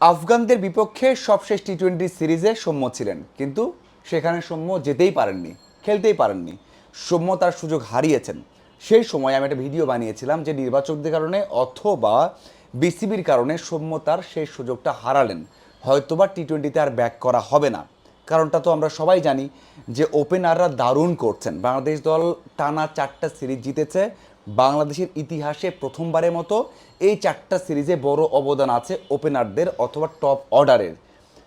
আফগানদের বিপক্ষে সবশেষ T twenty সিরিজে সৌম্য ছিলেন। কিন্তু সেখানে সৌম্য যেতেই পারেননি, খেলতেই পারেননি। সৌম্য তার সুযোগ হারিয়েছেন। সেই সময় আমি একটা ভিডিও বানিয়েছিলাম যে নির্বাচকদের কারণে অথবা বিসিবির কারণে সৌম্য তার সেই সুযোগটা হারালেন। হয়তোবা টি টোয়েন্টিতে আর ব্যাক করা হবে না। কারণটা তো আমরা সবাই জানি যে ওপেনাররা দারুণ করছেন। বাংলাদেশ দল টানা চারটা সিরিজ জিতেছে বাংলাদেশের ইতিহাসে প্রথমবারের মতো এই চারটা সিরিজে বড় অবদান আছে ওপেনারদের অথবা টপ অর্ডারের।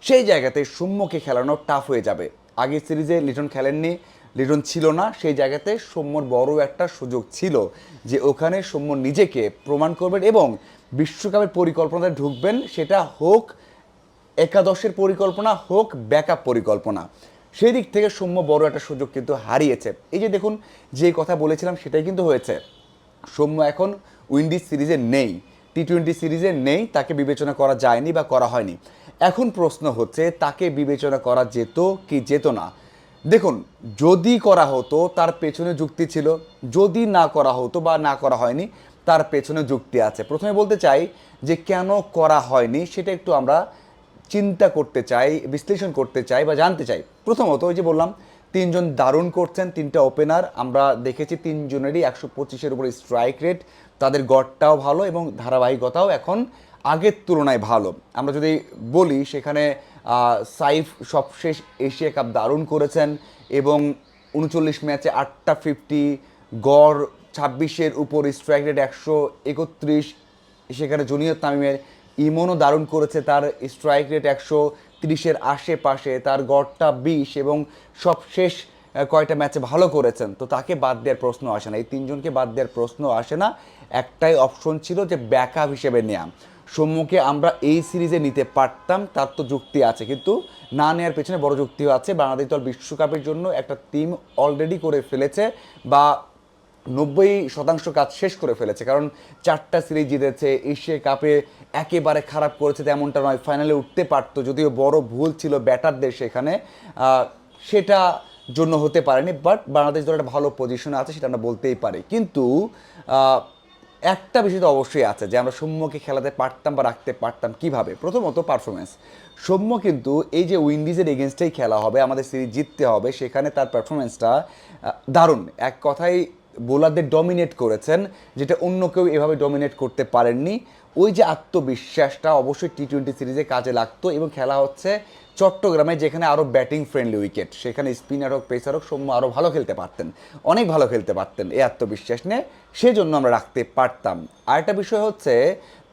সেই জায়গাতে সৌম্যকে খেলানো টাফ হয়ে যাবে। আগের সিরিজে লিটন খেলেননি, লিটন ছিল না। সেই জায়গাতে সৌম্যর বড় একটা সুযোগ ছিল যে ওখানে সৌম্য নিজেকে প্রমাণ করবেন এবং বিশ্বকাপের পরিকল্পনাতে ঢুকবেন। সেটা হোক একাদশের পরিকল্পনা, হোক ব্যাকআপ পরিকল্পনা। সেই দিক থেকে সৌম্য বড় একটা সুযোগ কিন্তু হারিয়েছে। এই যে দেখুন, যে কথা বলেছিলাম সেটাই কিন্তু হয়েছে। সৌম্য এখন উইন্ডিজ সিরিজে নেই টি টোয়েন্টি সিরিজে নেই, তাকে বিবেচনা করা যায়নি বা করা হয়নি। এখন প্রশ্ন হচ্ছে, তাকে বিবেচনা করা যেত কি যেত না? দেখুন, যদি করা হতো, তার পেছনে যুক্তি ছিল। যদি না করা হতো বা না করা হয়নি, তার পেছনে যুক্তি আছে। প্রথমে বলতে চাই যে, কেন করা হয়নি, সেটা একটু আমরা চিন্তা করতে চাই, বিশ্লেষণ করতে চাই বা জানতে চাই। প্রথমত ওই যে বললাম তিনজন দারুণ করছেন, তিনটা ওপেনার আমরা দেখেছি তিনজনেরই একশো পঁচিশের উপরে স্ট্রাইক রেট তাদের গড়টাও ভালো এবং ধারাবাহিকতাও এখন আগের তুলনায় ভালো। আমরা যদি বলি, সেখানে সাইফ সবশেষ এশিয়া কাপ দারুণ করেছেন এবং উনচল্লিশ ম্যাচে আটটা ফিফটি গড়, ছাব্বিশের উপর স্ট্রাইক রেট একশো একত্রিশ। সেখানে জুনিয়র তামিমের ইমনও দারুণ করেছে, তার স্ট্রাইক রেট একশো তিরিশের আশেপাশে তার গড়টা বিশ এবং সবশেষ আহ, কয়টা ম্যাচে ভালো করেছেন? তো তাকে বাদ দেওয়ার প্রশ্ন আসে না। এই তিনজনকে বাদ দেওয়ার প্রশ্ন আসে না। একটাই অপশন ছিল যে ব্যাকআপ হিসেবে নেওয়া সম্মুখে আমরা এই সিরিজে নিতে পারতাম তার তো যুক্তি আছে। কিন্তু না নেওয়ার পেছনে বড় যুক্তিও আছে। বাংলাদেশ দল বিশ্বকাপের জন্য একটা টিম অলরেডি করে ফেলেছে বা নব্বই শতাংশ কাজ শেষ করে ফেলেছে, কারণ চারটা সিরিজ জিতেছে, এশিয়া কাপে একেবারে খারাপ করেছে তেমনটা নয়, ফাইনালে উঠতে পারতো, যদিও বড় ভুল ছিল ব্যাটারদের সেখানে সেটা জন্য হতে পারেনি, বাট বাংলাদেশ দল একটা ভালো পজিশনে আছে সেটা আমরা বলতেই পারি। কিন্তু একটা বিষয় তো অবশ্যই আছে, যে আমরা সৌম্যকে খেলাতে পারতাম বা রাখতে পারতাম কীভাবে? প্রথমত পারফরমেন্স সৌম্য কিন্তু এই যে উইন্ডিজের এগেনস্টেই খেলা হবে, আমাদের সিরিজ জিততে হবে, সেখানে তার পারফরমেন্সটা দারুণ। এক কথায় বোলারদের ডমিনেট করেছেন যেটা অন্য কেউ এভাবে ডমিনেট করতে পারেননি। ওই যে আত্মবিশ্বাসটা অবশ্যই টি টোয়েন্টি সিরিজে কাজে লাগতো এবং খেলা হচ্ছে চট্টগ্রামে, যেখানে আরও ব্যাটিং ফ্রেন্ডলি উইকেট সেখানে স্পিনার হোক পেসার হোক, সৌম্য আরও ভালো খেলতে পারতেন, অনেক ভালো খেলতে পারতেন এই আত্মবিশ্বাস নিয়ে, সেজন্য আমরা রাখতে পারতাম। আরেকটা বিষয় হচ্ছে,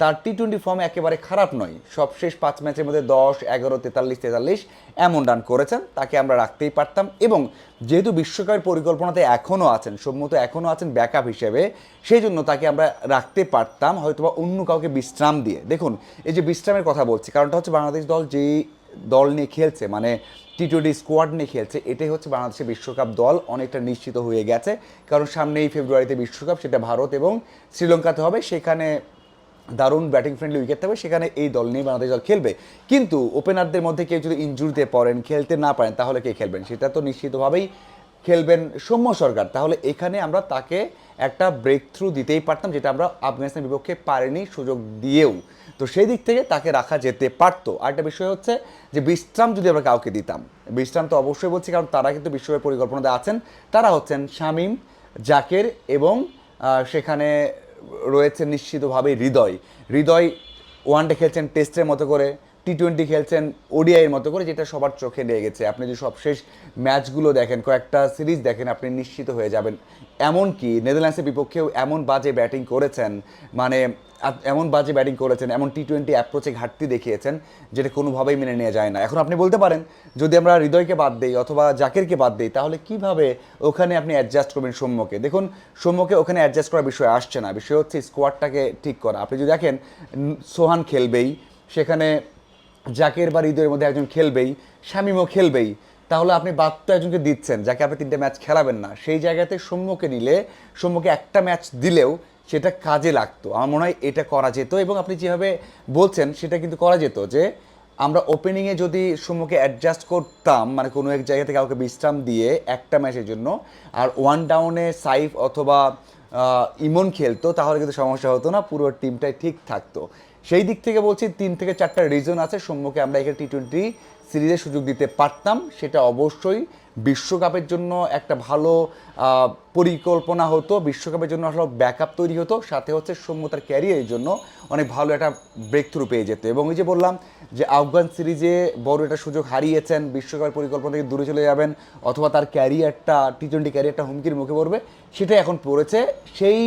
তার টি টোয়েন্টি ফর্ম একেবারে খারাপ নয়, সবশেষ পাঁচ ম্যাচের মধ্যে দশ, এগারো, তেতাল্লিশ তেতাল্লিশ এমন রান করেছেন, তাকে আমরা রাখতেই পারতাম এবং যেহেতু বিশ্বকাপের পরিকল্পনাতে এখনও আছেন সম্মত এখনও আছেন ব্যাকআপ হিসেবে সেই জন্য তাকে আমরা রাখতে পারতাম, হয়তোবা অন্য কাউকে বিশ্রাম দিয়ে। দেখুন, এই যে বিশ্রামের কথা বলছি, কারণটা হচ্ছে বাংলাদেশ দল যেই দল নিয়ে খেলছে মানে টি টোয়েন্টি স্কোয়াড নিয়ে খেলছে, এটাই হচ্ছে বাংলাদেশের বিশ্বকাপ দল, অনেকটা নিশ্চিত হয়ে গেছে। কারণ সামনেই ফেব্রুয়ারিতে বিশ্বকাপ, সেটা ভারত এবং শ্রীলঙ্কাতে হবে, সেখানে দারুণ ব্যাটিং ফ্রেন্ডলি উইকেট থাকবে, সেখানে এই দল নিয়ে বাংলাদেশ দল খেলবে। কিন্তু ওপেনারদের মধ্যে কেউ যদি ইনজুরিতে পড়েন, খেলতে না পারেন, তাহলে কে খেলবেন? সেটা তো নিশ্চিতভাবেই খেলবেন সৌম্য সরকার। তাহলে এখানে আমরা তাকে একটা ব্রেক থ্রু দিতেই পারতাম, যেটা আমরা আফগানিস্তানের বিপক্ষে পারিনি সুযোগ দিয়েও। তো সেই দিক থেকে তাকে রাখা যেতে পারতো। আরেকটা বিষয় হচ্ছে যে বিশ্রাম যদি আমরা কাউকে দিতাম, বিশ্রাম তো অবশ্যই বলছি, কারণ তারা কিন্তু বিশ্বকাপের পরিকল্পনাতে আছেন। তারা হচ্ছেন শামীম, জাকের এবং সেখানে রয়েছে নিশ্চিতভাবেই হৃদয়। হৃদয় ওয়ানডে খেলছেন টেস্টের মতো করে। টি টোয়েন্টি খেলছেন ওডিআইয়ের মতো করে, যেটা সবার চোখে লেগে গেছে। আপনি যদি সবশেষ ম্যাচগুলো দেখেন, কয়েকটা সিরিজ দেখেন, আপনি নিশ্চিত হয়ে যাবেন। এমনকি নেদারল্যান্ডসের বিপক্ষেও এমন বাজে ব্যাটিং করেছেন মানে এমন বাজে ব্যাটিং করেছেন, এমন টি টোয়েন্টি অ্যাপ্রোচে ঘাটতি দেখিয়েছেন, যেটা কোনোভাবেই মেনে নেওয়া যায় না। এখন আপনি বলতে পারেন, যদি আমরা হৃদয়কে বাদ দিই অথবা জাকেরকে বাদ দিই, তাহলে কীভাবে ওখানে আপনি অ্যাডজাস্ট করবেন সৌম্যকে? দেখুন, সৌম্যকে ওখানে অ্যাডজাস্ট করার বিষয় আসছে না। বিষয় হচ্ছে স্কোয়াডটাকে ঠিক করা। আপনি যদি দেখেন সোহান খেলবেই, সেখানে জাকের বা হৃদয়ের মধ্যে একজন খেলবেই, শামিমও খেলবেই, তাহলে আপনি বাদ তো একজনকে দিচ্ছেন, যাকে আপনি তিনটে ম্যাচ খেলাবেন না। সেই জায়গাতে সৌম্যকে নিলে, সৌম্যকে একটা ম্যাচ দিলেও সেটা কাজে লাগতো। আমার মনে হয় এটা করা যেত এবং আপনি যেভাবে বলছেন, সেটা কিন্তু করা যেত যে, আমরা ওপেনিংয়ে যদি সৌম্যকে অ্যাডজাস্ট করতাম মানে কোনো এক জায়গা থেকে কাউকে বিশ্রাম দিয়ে একটা ম্যাচের জন্য, আর ওয়ান ডাউনে সাইফ অথবা ইমন খেলতো, তাহলে কিন্তু সমস্যা হতো না, পুরো টিমটাই ঠিক থাকতো। সেই দিক থেকে বলছি তিন থেকে চারটা রিজন আছে সৌম্যকে আমরা এখানে টি টোয়েন্টি সিরিজের সুযোগ দিতে পারতাম। সেটা অবশ্যই বিশ্বকাপের জন্য একটা ভালো পরিকল্পনা হতো। বিশ্বকাপের জন্য আসলে ব্যাকআপ তৈরি হতো। সাথে হচ্ছে সৌম্য তার ক্যারিয়ারের জন্য অনেক ভালো একটা ব্রেক থ্রু পেয়ে যেত। এবং এই যে বললাম যে আফগান সিরিজে বড় একটা সুযোগ হারিয়েছেন, বিশ্বকাপের পরিকল্পনা থেকে দূরে চলে যাবেন, অথবা তার ক্যারিয়ারটা টি টোয়েন্টি ক্যারিয়ারটা হুমকির মুখে পড়বে, সেটা এখন পড়েছে। সেই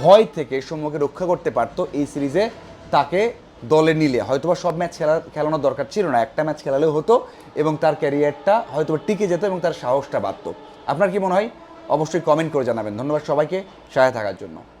ভয় থেকে সৌম্যকে রক্ষা করতে পারতো এই সিরিজে তাকে দলে নিলে। হয়তোবা সব ম্যাচ খেলা, খেলানোর দরকার ছিল না। একটা ম্যাচ খেলালেও হতো এবং তার ক্যারিয়ারটা হয়তোবা টিকে যেত এবং তার সাহসটা বাড়ত। আপনার কি মনে হয়? অবশ্যই কমেন্ট করে জানাবেন। ধন্যবাদ সবাইকে। সহায় থাকার জন্য।